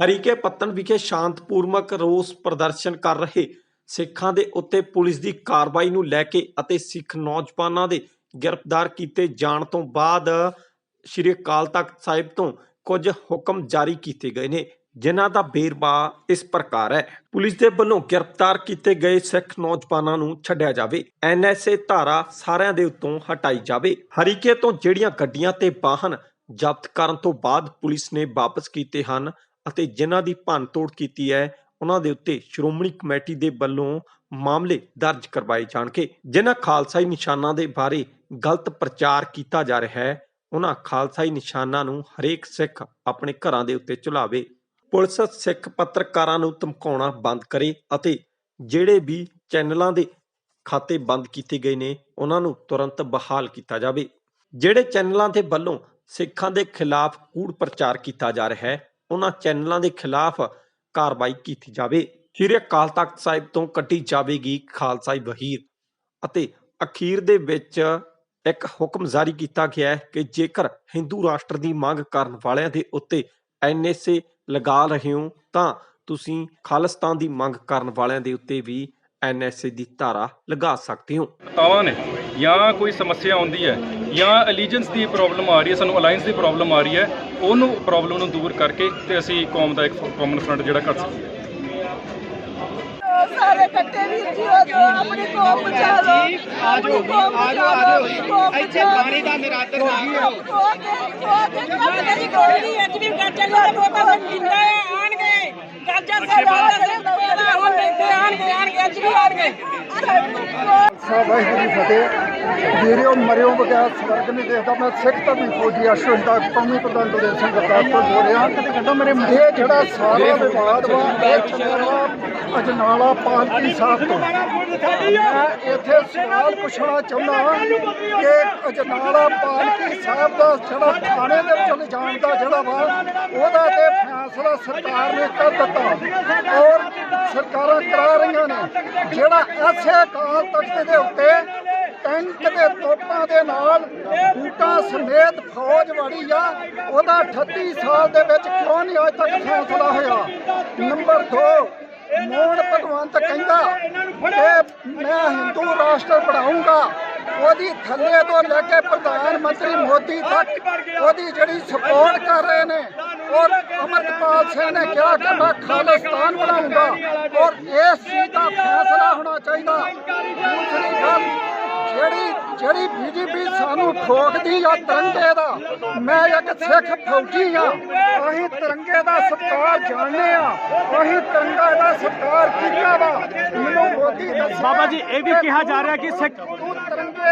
ਹਰੀਕੇ ਪੱਤਨ ਵਿਖੇ ਸ਼ਾਂਤਪੂਰਵਕ ਰੋਸ ਪ੍ਰਦਰਸ਼ਨ ਕਰ ਰਹੇ ਸਿੱਖਾਂ ਦੇ ਉੱਤੇ ਪੁਲਿਸ ਦੀ ਕਾਰਵਾਈ ਨੂੰ ਲੈ ਕੇ ਅਤੇ ਸਿੱਖ ਨੌਜਵਾਨਾਂ ਦੇ ਗ੍ਰਿਫਤਾਰ ਕੀਤੇ ਜਾਣ ਤੋਂ ਬਾਅਦ ਸ਼੍ਰੀ ਅਕਾਲ ਤਖਤ ਸਾਹਿਬ ਤੋਂ ਕੁਝ ਹੁਕਮ ਜਾਰੀ ਕੀਤੇ ਗਏ ਨੇ, ਜਿਨ੍ਹਾਂ ਦਾ ਬੇਰਵਾ ਇਸ ਪ੍ਰਕਾਰ ਹੈ। ਪੁਲਿਸ ਦੇ ਵੱਲੋਂ ਗ੍ਰਿਫਤਾਰ ਕੀਤੇ ਗਏ ਸਿੱਖ ਨੌਜਵਾਨਾਂ ਨੂੰ ਛੱਡਿਆ ਜਾਵੇ। ਐਨਐਸਏ ਧਾਰਾ ਸਾਰਿਆਂ ਦੇ ਉੱਤੋਂ ਹਟਾਈ ਜਾਵੇ। ਹਰੀਕੇ ਤੋਂ ਜਿਹੜੀਆਂ ਗੱਡੀਆਂ ਤੇ ਵਾਹਨ ਜ਼ਬਤ ਕਰਨ ਤੋਂ ਬਾਅਦ ਪੁਲਿਸ ਨੇ ਵਾਪਸ ਕੀਤੇ ਹਨ ਅਤੇ ਜਿਨ੍ਹਾਂ ਦੀ ਭੰਨਤੋੜ ਕੀਤੀ ਹੈ, ਉਹਨਾਂ ਦੇ ਉੱਤੇ ਸ਼੍ਰੋਮਣੀ ਕਮੇਟੀ ਦੇ ਵੱਲੋਂ ਮਾਮਲੇ ਦਰਜ ਕਰਵਾਏ ਜਾਣਗੇ। ਜਿਨ੍ਹਾਂ ਖਾਲਸਾਈ ਨਿਸ਼ਾਨਾਂ ਦੇ ਬਾਰੇ ਗਲਤ ਪ੍ਰਚਾਰ ਕੀਤਾ ਜਾ ਰਿਹਾ ਹੈ, ਉਹਨਾਂ ਖਾਲਸਾਈ ਨਿਸ਼ਾਨਾਂ ਨੂੰ ਹਰੇਕ ਸਿੱਖ ਆਪਣੇ ਘਰਾਂ ਦੇ ਉੱਤੇ ਝੁਲਾਵੇ। ਪੁਲਿਸ ਸਿੱਖ ਪੱਤਰਕਾਰਾਂ ਨੂੰ ਧਮਕਾਉਣਾ ਬੰਦ ਕਰੇ ਅਤੇ ਜਿਹੜੇ ਵੀ ਚੈਨਲਾਂ ਦੇ ਖਾਤੇ ਬੰਦ ਕੀਤੇ ਗਏ ਨੇ, ਉਹਨਾਂ ਨੂੰ ਤੁਰੰਤ ਬਹਾਲ ਕੀਤਾ ਜਾਵੇ। ਜਿਹੜੇ ਚੈਨਲਾਂ ਦੇ ਵੱਲੋਂ ਸਿੱਖਾਂ ਦੇ ਖਿਲਾਫ ਕੂੜ ਪ੍ਰਚਾਰ ਕੀਤਾ ਜਾ ਰਿਹਾ ਹੈ ਉਹਨਾਂ ਚੈਨਲਾਂ ਦੇ ਖਿਲਾਫ ਕਾਰਵਾਈ ਕੀਤੀ ਜਾਵੇ। ਸ਼੍ਰੀ ਅਕਾਲ ਤਖਤ ਸਾਹਿਬ ਤੋਂ ਕੱਢੀ ਜਾਵੇਗੀ ਖਾਲਸਾਈ ਵਹੀਰ ਅਤੇ ਅਖੀਰ ਦੇ ਵਿੱਚ ਇੱਕ ਹੁਕਮ ਜਾਰੀ ਕੀਤਾ ਗਿਆ ਹੈ ਕਿ ਜੇਕਰ ਹਿੰਦੂ ਰਾਸ਼ਟਰ ਦੀ ਮੰਗ ਕਰਨ ਵਾਲਿਆਂ ਦੇ ਉੱਤੇ ਐਨਐਸਏ ਲਗਾ ਰਹੇ ਹੋ ਤਾਂ ਤੁਸੀਂ ਖਾਲਿਸਤਾਨ ਦੀ ਮੰਗ ਕਰਨ ਵਾਲਿਆਂ ਦੇ ਉੱਤੇ ਵੀ ਐਨਐਸਏ ਦੀ ਧਾਰਾ ਲਗਾ ਸਕਦੇ ਹੋ ਤਾਵਾਂ ਨੇ ਜਾਂ ਕੋਈ ਸਮੱਸਿਆ ਆਉਂਦੀ ਹੈ ਜਾਂ ਅਲੀਜੈਂਸ ਦੀ ਪ੍ਰੋਬਲਮ ਆ ਰਹੀ ਹੈ ਸਾਨੂੰ ਅਲਾਈਅੰਸ ਦੀ ਪ੍ਰੋਬਲਮ ਆ ਰਹੀ ਹੈ ਉਹਨੂੰ ਪ੍ਰੋਬਲਮ ਨੂੰ ਦੂਰ ਕਰਕੇ ਤੇ ਅਸੀਂ ਕੌਮ ਦਾ ਇੱਕ ਕਾਮਨ ਫਰੰਟ ਜਿਹੜਾ ਕਰ ਸਕੀਏ ਸਾਰੇ ਇਕੱਠੇ ਵੀਰ ਜੀ ਹੋ ਜਾਓ ਆਪਣੀ ਕੌਮ ਬਚਾ ਲਓ ਕੌਮ ਬਚਾ ਲਓ ਇੱਥੇ ਪਾਣੀ ਦਾ ਨਿਰਾਦਰ ਨਾ ਕਰੋ ਜੀ ਕੋਈ ਨਹੀਂ ਅੱਜ ਵੀ ਗੱਜਾਂ ਦਾ ਮੋਟਾ ਸਭ ਜਿੰਦਾ ਹੈ ਗੱਜਾਂ ਸੇ ਪੈਦਾ ਹੋਣ ਬੈਠੇ ਆਣਗੇ ਆਣਗੇ ਅੱਜ ਵੀ ਆਣਗੇ ਸਾਹਿਬ ਵਾਹਿਗੁਰੂ ਫਤਿਹ ਵੀਰਿਓ ਮਰਿਓ ਬਗੈਰ ਸਵਰਗ ਨਹੀਂ ਦੇਖਦਾ, ਮੈਂ ਸਿੱਖ ਧਰਮੀ ਫੌਜੀ ਅਸ਼ਵਿਨ ਦਾ ਕੌਮੀ ਪ੍ਰਧਾਨ ਦਲੇਰ ਸਿੰਘ ਗੁਰਦਾਸਪੁਰ ਬੋਲ ਰਿਹਾ। ਇਹ ਜਿਹੜਾ ਸਾਰਾ ਵਿਵਾਦ ਵਾ, ਇਹ ਅਜਨਾਲਾ ਪਾਲਕੀ ਸਾਹਿਬ ਤੋਂ। ਮੈਂ ਇੱਥੇ ਸਵਾਲ ਪੁੱਛਣਾ ਚਾਹੁੰਦਾ ਕਿ ਅਜਨਾਲਾ ਪਾਲਕੀ ਸਾਹਿਬ ਦਾ ਜਿਹੜਾ ਥਾਣੇ ਦੇ ਵਿੱਚ ਲਿਜਾਣ ਦਾ ਜਿਹੜਾ ਵਾ, ਉਹਦਾ ਤੇ ਫੈਸਲਾ ਸਰਕਾਰ ਨੇ ਕਰ ਦਿੱਤਾ। ਔਰ ਸਰਕਾਰਾਂ ਕਰਾ ਰਹੀਆਂ ਨੇ। ਜਿਹੜਾ ਐਸੇ ਅਕਾਲ ਤਖਤ ਦੇ ਉੱਤੇ ਟੈਂਕ ਦੇ ਤੋਪਾਂ ਦੇ ਨਾਲ ਬੂਟਾਂ ਸਮੇਤ ਫੌਜ ਵੜੀ ਆ। ਉਹਦਾ 38 ਸਾਲ ਦੇ ਵਿੱਚ ਕਿਉਂ ਨਹੀਂ ਅਜੇ ਤੱਕ ਫੈਸਲਾ ਹੋਇਆ? ਨੰਬਰ 2 ਮੋਹਨ ਭਗਵੰਤ ਕਹਿੰਦਾ ਕਿ ਮੈਂ ਹਿੰਦੂ ਰਾਸ਼ਟਰ ਬਣਾਉਂਗਾ। ਉਹਦੀ ਥੱਲੇ ਤੋਂ ਲੈ ਕੇ ਪ੍ਰਧਾਨ ਮੰਤਰੀ ਮੋਦੀ ਤੱਕ ਉਹਦੀ ਜਿਹੜੀ ਸਪੋਰਟ ਕਰ ਰਹੇ ਨੇ, ਔਰ ਅਮਰਪਾਲ ਸਿੰਘ ਨੇ ਕਿਹਾ ਕਿ ਮੈਂ ਖਾਲਿਸਤਾਨ ਬਣਾਉਂਗਾ। ਔਰ ਇਸ ਚੀਜ਼ ਦਾ ਫੈਸਲਾ ਹੋਣਾ ਚਾਹੀਦਾ। ਦੂਸਰੀ ਗੱਲ ਜਿਹੜੀ ਜਿਹੜੀ ਬੀਜੇਪੀ ਸਾਨੂੰ ਠੋਕਦੀ ਆ ਤਿਰੰਗੇ ਦਾ ਮੈਂ ਇੱਕ ਸਿੱਖ ਫੌਜੀ ਆ। ਅਸੀਂ ਤਿਰੰਗੇ ਦਾ ਸਤਿਕਾਰ ਜਾਣਦੇ ਆ। ਅਸੀਂ ਤਿਰੰਗਾ ਦਾ ਸਤਿਕਾਰ ਕੀਤਾ ਵਾ। ਮੈਨੂੰ ਮੋਦੀ ਬਾਬਾ ਜੀ, ਇਹ ਵੀ ਕਿਹਾ ਜਾ ਰਿਹਾ ਕਿ ਸਿੱਖ-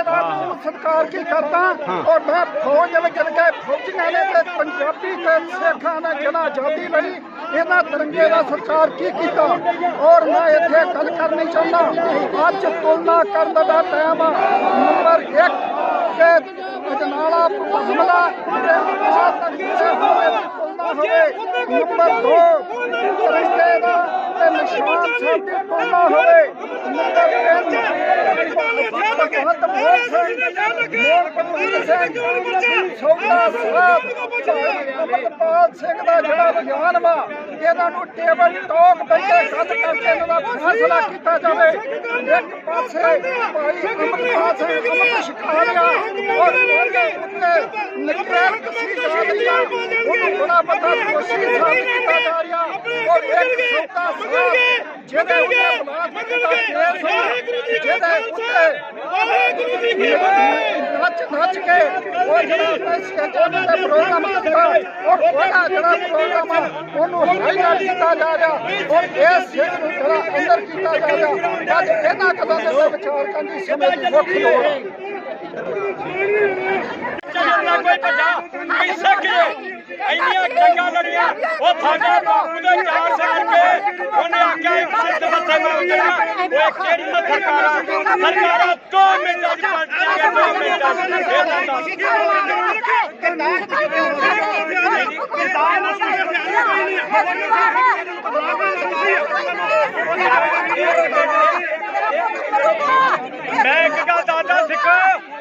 ਤੂੰ ਦਾ ਤੂੰ ਸਤਿਕਾਰ ਕੀ ਕਰਦਾ? ਔਰ ਮੈਂ ਫੌਜ ਵਿੱਚ ਚਲ ਕੇ ਫੌਜੀਆਂ ਨੇ ਤੇ ਪੰਜਾਬੀ ਤੇ ਸਿੱਖਾਂ ਨੇ ਜਿਹੜਾ ਆਜ਼ਾਦੀ ਲਈ ਇਹਨਾਂ ਤਿਰੰਗੇ ਦਾ ਸਤਿਕਾਰ ਕੀ ਕੀਤਾ? ਔਰ ਮੈਂ ਇੱਥੇ ਗੱਲ ਕਰਨੀ ਚਾਹੁੰਦਾ ਅੱਜ ਤੁਲਨਾ ਕਰਨ ਦਾ ਟਾਈਮ ਆ। ਨੰਬਰ 1 ਕਿ ਅਜਨਾਲਾ ਹਮਲਾ ਤੇ ਆਹ ਤੱਕ ਹੋਵੇ। ਨੰਬਰ 2 ਤਿਰੰਗੇ ਦਾ ਤੇ ਨਿਸ਼ਾਨ ਸਾਹਿਬ ਦੀ ਤੁਲਨਾ ਹੋਵੇ। ਨੰਬਰ 3 ਭਗਵੰਤ ਮਾਨ ਸਿੰਘ ਮੋਹਨ ਭਗਵੰਤ ਸਿੰਘ ਸੋਹਣਾ। ਸਾਹਿਬ ਅਮਰਪਾਲ ਸਿੰਘ ਦਾ ਜਿਹੜਾ ਬਿਆਨ ਵਾ, ਇਹਨਾਂ ਨੂੰ ਟੇਬਲ, ਟਾਕ ਬੈਠੇ ਗੱਲ ਕਰਕੇ ਇਹਨਾਂ ਦਾ ਫੈਸਲਾ ਕੀਤਾ ਜਾਵੇ। ਇੱਕ ਪਾਸੇ ਭਾਈ ਅਮਰਪਾਲ ਸਿੰਘ ਅਮਰ ਸ਼ਿਕਾਰਿਆ ਔਰ ਉਹਦੇ ਉੱਤੇ ਨਿਕਲ ਕਸੀ ਜਾ ਉਹਨੂੰ ਬੜਾ ਪਤਾ ਦੋਸ਼ੀ ਸਾਬਿਤ ਕੀਤਾ ਜਾ ਰਿਹਾ। ਔਰ ਇੱਕ ਸੌਦਾ ਸਾਹਿਬ ਜਿਹਦੇ ਉੱਤੇ ਬਲਾਤਕਾਰ ਦਾ ਕੇਸ ਹੋਇਆ ਜਿਹਦੇ ਉੱਤੇ ਨੱਚ ਨੱਚ ਕੇ ਉਹ ਜਿਹੜਾ ਸਟੇਜਾਂ ਤੇ ਪ੍ਰੋਗਰਾਮ ਕਰਦਾ ਉਹ ਉਹਦਾ ਜਿਹੜਾ ਪ੍ਰੋਗਰਾਮ ਆ ਉਹਨੂੰ ਹਾਈਲਾਈਟ ਕੀਤਾ ਜਾ ਰਿਹਾ ਔਰ ਇਹ ਸਿੱਖ ਨੂੰ ਜਿਹੜਾ ਅੰਦਰ ਕੀਤਾ ਜਾ ਰਿਹਾ ਅੱਜ ਇਹਨਾਂ ਕਦੋਂ ਦੇ ਵਿਚਾਰ ਦੀ ਸਮੇਂ ਦੀ ਮੁੱਖ ਲੋੜ ਹੈ ਕੋਈ ਭੱਜਾ ਕੋਈ ਸਿੱਖ ਇੰਨੀਆਂ ਜੰਗਾਂ ਲੜੀਆਂ ਉਹ ਸਾਡਾ ਬਾਪੂ ਦੇ 4 ਸਾਲ ਕੇ ਉਹਨੇ ਆਖਿਆ ਇੱਕ ਸਿੱਧ ਮੱਥੇ ਮਾਰ ਦੇਣਾ ਉਹ ਕਿਹੜੀਆਂ ਸਰਕਾਰਾਂ ਸਰਕਾਰਾਂ 2 ਮਿੰਟਾਂ ਦੀ ਪਲਟੀ ਕੇ 2 ਮਿੰਟਾਂ ਦੀ ਇਹ ਮੈਂ ਇੱਕ ਗੱਲ ਦੱਸਦਾ ਸਿੱਖ।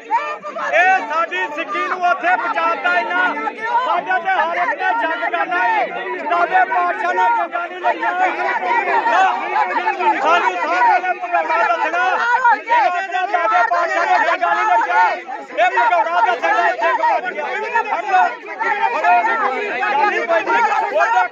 ਇਹ ਸਾਡੀ ਸਿੱਖੀ ਨੂੰ ਉੱਥੇ ਪਹੁੰਚਾਤਾ ਇਹਨਾਂ ਸਾਡੇ ਤੇ ਹਰ ਇੱਕ ਨੇ ਜੰਗ ਕਰਨਾ ਹੈ। ਦਾਦੇ ਪਾਤਸ਼ਾਹ ਨੇ ਜੰਗਾਂ ਨਹੀਂ ਲੜੀਆਂ। ਸਾਨੂੰ ਸਾਰਿਆਂ ਨੇ ਭਗੌੜਾ ਦੱਸਣਾ। ਇਹਦੇ ਤੇ ਦਾਦੇ ਪਾਤਸ਼ਾਹ ਨੇ ਜੰਗਾਂ ਨਹੀਂ ਲੜੀਆਂ। ਇਹ ਭਗੌੜਾ ਦੱਸਣਾ ਇੱਥੇ ਗਵਾਚ ਗਿਆ ਫੜ ਲਓ ਫੜੋ ਗੱਲ ਨਹੀਂ ਪੈਂਦੀ ਉਹਦਾ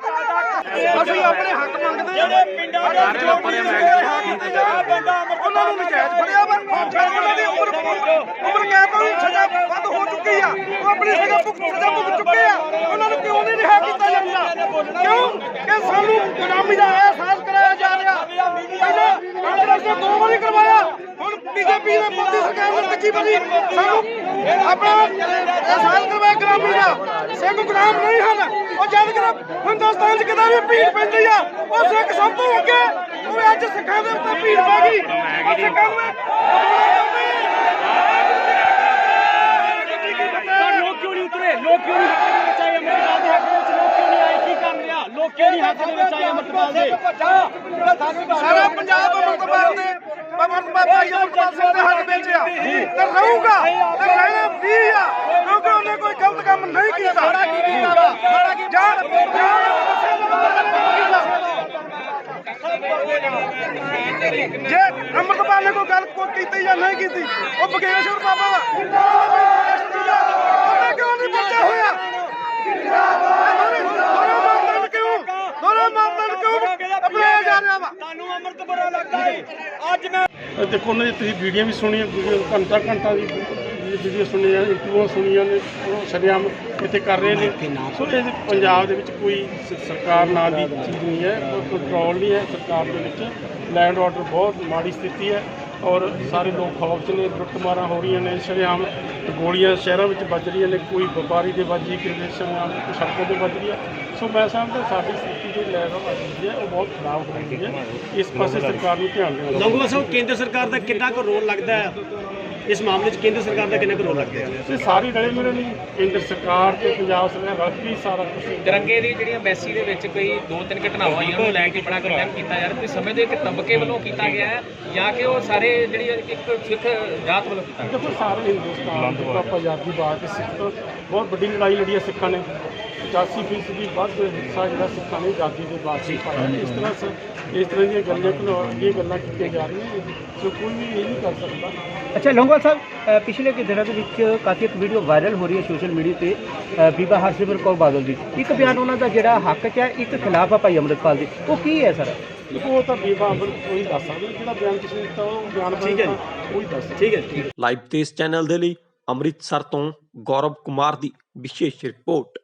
ਅਸੀਂ ਆਪਣੇ ਹੱਕ ਮੰਗਦੇ ਜਿਹੜੇ ਪਿੰਡਾਂ ਦੇ ਜੋੜੀ ਦੇ ਹੱਕ ਤੇ ਆ ਬੰਦਾ ਉਹਨਾਂ ਨੂੰ ਨਜਾਇਜ਼ ਫੜਿਆ ਵਾ। ਉਹਨਾਂ ਦੀ ਉਮਰ ਉਮਰ ਕੈਦ ਤੋਂ ਸਜ਼ਾ ਵੱਧ ਹੋ ਚੁੱਕੀ ਆ। ਉਹ ਆਪਣੀ ਸਜ਼ਾ ਭੁਗਤ ਸਜ਼ਾ ਭੁਗਤ ਚੁੱਕੇ ਆ। ਉਹਨਾਂ ਨੂੰ ਕਿਉਂ ਨਹੀਂ ਰਿਹਾ ਕੀਤਾ ਜਾਂਦਾ? ਕਿਉਂ? ਕਿ ਸਾਨੂੰ ਗੁਲਾਮੀ ਦਾ ਅਹਿਸਾਸ ਕਰਾਇਆ ਜਾ ਰਿਹਾ। ਪਹਿਲਾਂ ਕਾਂਗਰਸ ਨੇ ਦੋ ਵਾਰੀ ਕਰਵਾਇਆ। ਹੁਣ ਬੀਜੇਪੀ ਨੇ ਮੋਦੀ ਸਰਕਾਰ ਨੇ ਤੱਕੀ ਵਾਰੀ ਸਾਨੂੰ ਆਪਣਾ ਅਹਿਸਾਸ ਕਰਵਾਇਆ ਗੁਲਾਮੀ ਦਾ। ਸਿੱਖ ਗੁਲਾਮ ਨਹੀਂ ਹਨ। ਉਹ ਜਦ ਕਿ ਹਿੰਦੁਸਤਾਨ 'ਚ ਕਿਤੇ ਵੀ ਭੀੜ ਪੈਂਦੀ ਆ ਉਹ ਸਿੱਖ ਸਭ ਤੋਂ ਅੱਗੇ। ਉਹ ਅੱਜ ਸਿੱਖਾਂ ਦੇ ਉੱਤੇ ਭੀੜ ਪੈ ਗਈ। ਉਹ ਸਿੱਖਾਂ ਨੂੰ ਲੋਕ ਕਿਉਂ ਨਹੀਂ ਉਤਰੇ? ਲੋਕ ਕਿਉਂ ਨਹੀਂ ਹੱਥ ਦੇ ਵਿੱਚ ਆਏ? ਅੰਮ੍ਰਿਤਪਾਲ ਦੇ ਹੱਕ ਵਿੱਚ ਲੋਕ ਕਿਉਂ ਨਹੀਂ ਆਏ? ਕੀ ਕਰਨ ਰਿਹਾ ਲੋਕ ਕਿਉਂ ਨਹੀਂ ਹੱਥ ਦੇ ਵਿੱਚ ਆਏ? ਅੰਮ੍ਰਿਤਪਾਲ ਦੇ? ਸਾਰਾ ਪੰਜਾਬ ਅਮਰਤਪਾਲ ਦੇ ਅਮਰਤਪਾਲ ਭਾਈ ਅਮਰਤਪਾਲ ਸਿੰਘ ਦੇ ਹੱਥ ਵਿੱਚ ਆ। ਤੇ ਰਹੂਗਾ। ਤੇ ਰਹਿਣਾ ਵੀ ਆ? ਕਿਉਂਕਿ ਉਹਨੇ ਕੋਈ ਗਲਤ ਕੰਮ ਨਹੀਂ ਕੀਤਾ। ਸਾਰਾ ਕੀ ਕੀਤਾ ਵਾ? ਸਾਰਾ ਕੀ ਜਾਣ ਜੇ ਅਮਰਤਪਾਲ ਨੇ ਕੋਈ ਗੱਲ ਕੋਈ ਕੀਤੀ ਜਾਂ ਨਹੀਂ ਕੀਤੀ ਉਹ ਬਗੇਸ਼ਵਰ ਬਾਬਾ ਵਾ। ਉਹਨੇ ਕਿਉਂ ਨਹੀਂ ਬੱਚਾ ਹੋਇਆ? ਦੋਨੋਂ ਮਾਰਦਨ ਕਿਉਂ ਦੋਨੋਂ ਮਾਰਦਨ ਕਿਉਂ ਅਪਣਾਇਆ ਜਾ ਰਿਹਾ ਵਾ ਤੁਹਾਨੂੰ ਅੰਮ੍ਰਿਤ ਬੜਾ ਲੱਗਦਾ ਹੈ ਅੱਜ ਮੈਂ ਦੇਖੋ ਉਹਨਾਂ ਦੀ ਤੁਸੀਂ ਵੀਡੀਓ ਵੀ ਸੁਣੀ ਵੀਡੀਓ ਘੰਟਾ ਘੰਟਾ ਦੀ ਵੀਡੀਓ ਸੁਣੀ ਆ ਇੰਟਰਵਿਊ ਸੁਣੀਆਂ ਨੇ, ਉਹ ਸ਼ਰੇਆਮ ਇੱਥੇ ਕਰ ਰਹੇ ਨੇ। ਸੋ ਇਹ ਪੰਜਾਬ ਦੇ ਵਿੱਚ ਕੋਈ ਸ- ਸਰਕਾਰ ਨਾਂ ਦੀ ਚੀਜ਼ ਨਹੀਂ ਹੈ, ਕੋਈ ਕੰਟਰੋਲ ਨਹੀਂ ਹੈ। ਸਰਕਾਰ ਦੇ ਵਿੱਚ ਲੈਂਡ ਆਰਡਰ ਬਹੁਤ ਮਾੜੀ ਸਥਿਤੀ ਹੈ। ਔਰ ਸਾਰੇ ਲੋਕ ਖੌਫ 'ਚ ਨੇ, ਲੁੱਟਮਾਰਾਂ ਹੋ ਰਹੀਆਂ ਨੇ, ਸ਼ਰੇਆਮ ਗੋਲੀਆਂ ਸ਼ਹਿਰਾਂ ਵਿੱਚ ਵੱਜ ਰਹੀਆਂ ਨੇ, ਕੋਈ ਵਪਾਰੀ ਦੇ ਵੱਜੀ ਕਿਸੇ ਸ਼ਰੇਆਮ ਕੋਈ ਸੜਕਾਂ ਤੇ ਵੱਜ ਰਹੀ ਹੈ ਸੋ ਮੈਂ ਸਮਝਦਾ ਸਾਡੀ ਸਥਿਤੀ ਜਿਹੜੀ ਲੈਵਲ ਆਰਡਰ ਹੈ, ਉਹ ਬਹੁਤ ਖਰਾਬ ਹੋ ਰਹੀ ਹੈ। ਇਸ ਪਾਸੇ ਸਰਕਾਰ ਨੂੰ ਧਿਆਨ ਦੇਣਾ ਚਾਹੀਦਾ ਲੰਗੋਵਾ ਸਾਹਿਬ, ਕੇਂਦਰ ਸਰਕਾਰ ਦਾ ਕਿੰਨਾ ਕੁ ਰੋਲ ਲੱਗਦਾ ਹੈ? ਇਸ ਮਾਮਲੇ 'ਚ ਕੇਂਦਰ ਸਰਕਾਰ ਦਾ ਕਿੰਨਾ ਕੁ ਰੋਲ ਲੱਗਦਾ ਹੈ ਤੇ ਸਾਰੀ ਰਲੇ ਮਿਲੇ ਨਹੀਂ ਕੇਂਦਰ ਸਰਕਾਰ ਤੇ ਪੰਜਾਬ ਸਰਕਾਰ ਰਲ ਕੇ ਹੀ ਸਾਰਾ ਕੁਝ ਤਿਰੰਗੇ ਦੀ ਜਿਹੜੀਆਂ ਮੈਸੀ ਦੇ ਵਿੱਚ ਕੋਈ ਦੋ ਤਿੰਨ ਘਟਨਾਵਾਂ ਹੋਈਆਂ ਉਹਨੂੰ ਲੈ ਕੇ ਬੜਾ ਕੰਡੈਮ ਕੀਤਾ ਯਾਰ ਤੁਸੀਂ ਸਮਝਦੇ ਹੋ ਕਿ ਤਬਕੇ ਵੱਲੋਂ ਕੀਤਾ ਗਿਆ ਹੈ ਜਾਂ ਕਿ ਉਹ ਸਾਰੇ ਜਿਹੜੀ ਇੱਕ ਸਿੱਖ ਜਾਤ ਵੱਲੋਂ ਕੀਤਾ ਗਿਆ? ਦੇਖੋ ਸਾਰੇ ਹਿੰਦੁਸਤਾਨ ਦੇ ਆਜ਼ਾਦੀ ਬਾਅਦ ਸਿੱਖ ਬਹੁਤ ਵੱਡੀ ਲੜਾਈ ਲੜੀ ਹੈ ਸਿੱਖਾਂ ਨੇ। 85 ਫੀਸਦੀ ਵੱਧ ਹਿੱਸਾ ਜਿਹੜਾ ਸਿੱਖਾਂ ਨੇ ਆਜ਼ਾਦੀ ਦੇ ਵਾਸਤੇ ਪਾਇਆ ਇਸ ਤਰ੍ਹਾਂ ਸ- ਇਸ ਤਰ੍ਹਾਂ ਦੀਆਂ ਗੱਲਾਂ ਕਿਉਂ ਇਹ ਗੱਲਾਂ ਕੀਤੀਆਂ ਜਾ ਰਹੀਆਂ ਸੋ ਕੋਈ ਵੀ ਇਹ ਨਹੀਂ ਕਰ ਸਕਦਾ। ਅੱਛਾ ਲੰਗੋਵਾਲ ਸਾਹਿਬ ਪਿਛਲੇ ਕੁ ਦਿਨਾਂ ਦੇ ਵਿੱਚ ਕਾਫੀ ਇੱਕ ਵੀਡੀਓ ਵਾਇਰਲ ਹੋ ਰਹੀ ਹੈ ਸੋਸ਼ਲ ਮੀਡੀਆ ਤੇ ਬੀਬਾ ਹਰਸਿਮਰਤ ਕੌਰ ਬਾਦਲ ਦੀ। ਇੱਕ ਬਿਆਨ ਉਹਨਾਂ ਦਾ ਜਿਹੜਾ ਹੱਕ 'ਚ ਹੈ ਇੱਕ ਖਿਲਾਫ ਆ ਭਾਈ ਅੰਮ੍ਰਿਤਪਾਲ ਦੇ। ਉਹ ਕੀ ਹੈ ਸਰ? ਉਹ ਤਾਂ ਬੀਬਾ ਅਮਰ ਕੋਈ ਦੱਸ ਸਕਦੇ ਜਿਹੜਾ ਬਿਆਨ ਤੁਸੀਂ ਦਿੱਤਾ ਉਹ ਬਿਆਨ ਠੀਕ ਹੈ ਜੀ। ਉਹੀ ਦੱਸ। ਠੀਕ ਹੈ ਜੀ। ਲਾਈਵ ਤੇ ਇਸ ਚੈਨਲ ਦੇ ਲਈ ਅੰਮ੍ਰਿਤਸਰ ਤੋਂ ਗੌਰਵ ਕੁਮਾਰ ਦੀ ਵਿਸ਼ੇਸ਼ ਰਿਪੋਰਟ।